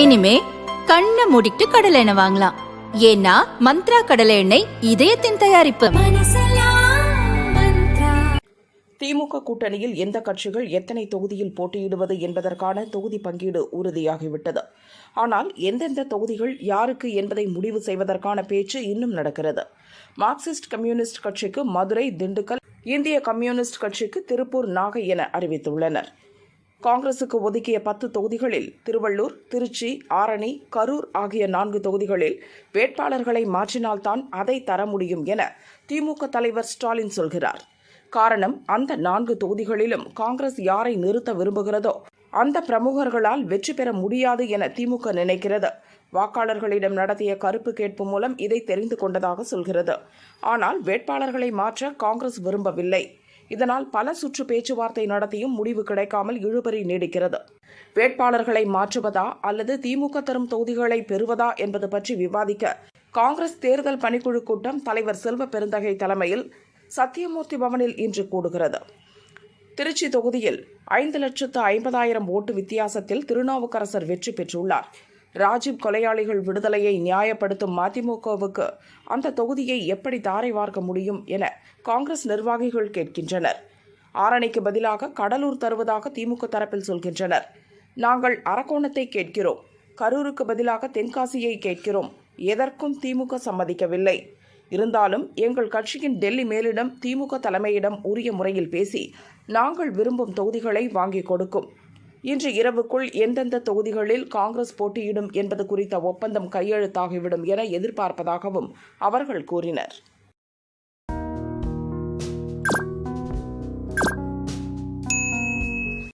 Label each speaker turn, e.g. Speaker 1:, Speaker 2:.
Speaker 1: இனிமே கண்ணை மூடிட்டு கடலை எண்ணெய் வாங்கலாம். ஏன்னா மந்த்ரா கடலை எண்ணெய் இதயத்தின் தயாரிப்பு.
Speaker 2: திமுக கூட்டணியில் எந்த கட்சிகள் எத்தனை தொகுதியில் போட்டியிடுவது என்பதற்கான தொகுதி பங்கீடு உறுதியாகிவிட்டது. ஆனால் எந்தெந்த தொகுதிகள் யாருக்கு என்பதை முடிவு செய்வதற்கான பேச்சு இன்னும் நடக்கிறது. மார்க்சிஸ்ட் கம்யூனிஸ்ட் கட்சிக்கு மதுரை திண்டுக்கல் இந்திய கம்யூனிஸ்ட் கட்சிக்கு திருப்பூர் நாகை என அறிவித்துள்ளனர். காங்கிரசுக்கு ஒதுக்கிய பத்து தொகுதிகளில் திருவள்ளூர் திருச்சி ஆரணி கரூர் ஆகிய நான்கு தொகுதிகளில் வேட்பாளர்களை மாற்றினால்தான் அதை தர முடியும் என திமுக தலைவர் ஸ்டாலின் சொல்கிறார். காரணம் அந்த நான்கு தொகுதிகளிலும் காங்கிரஸ் யாரை நிறுத்த விரும்புகிறதோ அந்த பிரமுகர்களால் வெற்றி பெற முடியாது என திமுக நினைக்கிறது. வாக்காளர்களிடம் நடத்திய கருப்பு கேட்பு மூலம் இதை தெரிந்து கொண்டதாக சொல்கிறது. ஆனால் வேட்பாளர்களை மாற்ற காங்கிரஸ் விரும்பவில்லை. இதனால் பல சுற்று பேச்சுவார்த்தை நடத்தியும் முடிவு கிடைக்காமல் இழுபறி நீடிக்கிறது. வேட்பாளர்களை மாற்றுவதா அல்லது திமுக தரும் தொகுதிகளை பெறுவதா என்பது பற்றி விவாதிக்க காங்கிரஸ் தேர்தல் பணிக்குழு கூட்டம் தலைவர் செல்வ பெருந்தகை தலைமையில் சத்தியமூர்த்தி பவனில் இன்று கூடுகிறது. திருச்சி தொகுதியில் ஐந்து லட்சத்து ஐம்பதாயிரம் ஓட்டு வித்தியாசத்தில் திருநாவுக்கரசர் வெற்றி பெற்றுள்ளார். ராஜீவ் கொலையாளிகள் விடுதலையை நியாயப்படுத்தும் மதிமுகவுக்கு அந்த தொகுதியை எப்படி தாரை வார்க்க முடியும் என காங்கிரஸ் நிர்வாகிகள் கேட்கின்றனர். ஆரணிக்கு பதிலாக கடலூர் தருவதாக திமுக தரப்பில் சொல்கின்றனர். நாங்கள் அரக்கோணத்தை கேட்கிறோம். கரூருக்கு பதிலாக தென்காசியை கேட்கிறோம். எதற்கும் திமுக சம்மதிக்கவில்லை. இருந்தாலும் எங்கள் கட்சியின் டெல்லி மேலிடம் திமுக தலைமையிடம் உரிய முறையில் பேசி நாங்கள் விரும்பும் தொகுதிகளை வாங்கிக் கொடுக்கும். இன்று இரவுக்குள் எந்தெந்த தொகுதிகளில் காங்கிரஸ் போட்டியிடும் என்பது குறித்த ஒப்பந்தம் கையெழுத்தாகிவிடும் என எதிர்பார்ப்பதாகவும் அவர்கள் கூறினர்.